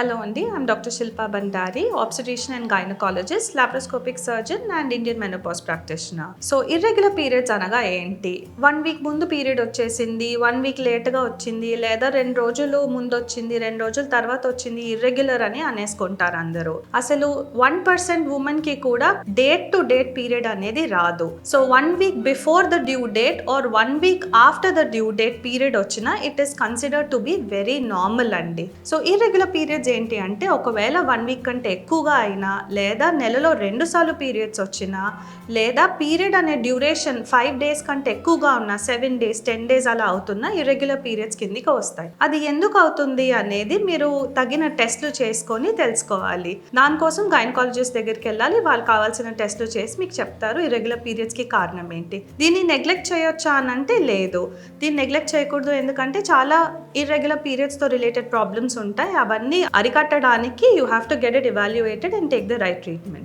Hello అండి I'm doctor Shilpa Bandari observation and gynaecologist laparoscopic surgeon and Indian menopause practitioner so irregular periods అనగా ఏంటి? One week ముందు period వచ్చేసింది one week లేట్గా వచ్చింది లేదా రెండు రోజులు ముందు వచ్చింది రెండు రోజుల తర్వాత వచ్చింది ఇర్రెగ్యులర్ అని అనేసుకుంటారు అందరూ. అసలు వన్ పర్సెంట్ ఉమెన్కి కూడా డేట్ టు డేట్ పీరియడ్ అనేది రాదు. So one week before the due date or one week after the due date period వచ్చినా it is consider to be very normal అండి సో ఇర్రెగ్యులర్ పీరియడ్స్ ఏంటి అంటే ఒకవేళ one week కంటే ఎక్కువగా అయినా లేదా నెలలో రెండు సార్లు పీరియడ్స్ వచ్చినా లేదా పీరియడ్ అనే డ్యూరేషన్ ఫైవ్ డేస్ కంటే ఎక్కువగా ఉన్న సెవెన్ డేస్ టెన్ డేస్ అలా అవుతున్నా ఇర్రెగ్యులర్ పీరియడ్స్ కిందికి వస్తాయి. అది ఎందుకు అవుతుంది అనేది మీరు తగిన టెస్ట్లు చేసుకొని తెలుసుకోవాలి. దానికోసం గైనకాలజిస్ట్ దగ్గరికి వెళ్ళాలి. వాళ్ళు కావాల్సిన టెస్ట్లు చేసి మీకు చెప్తారు ఇర్రెగ్యులర్ పీరియడ్స్కి కారణం ఏంటి. దీన్ని నెగ్లెక్ట్ చేయొచ్చా అని అంటే లేదు. దీన్ని నెగ్లెక్ట్ చేయకూడదు ఎందుకంటే చాలా ఇర్రెగ్యులర్ పీరియడ్స్తో రిలేటెడ్ ప్రాబ్లమ్స్ ఉంటాయి. అవన్నీ అరికట్టడానికి you have to get it evaluated and take the right treatment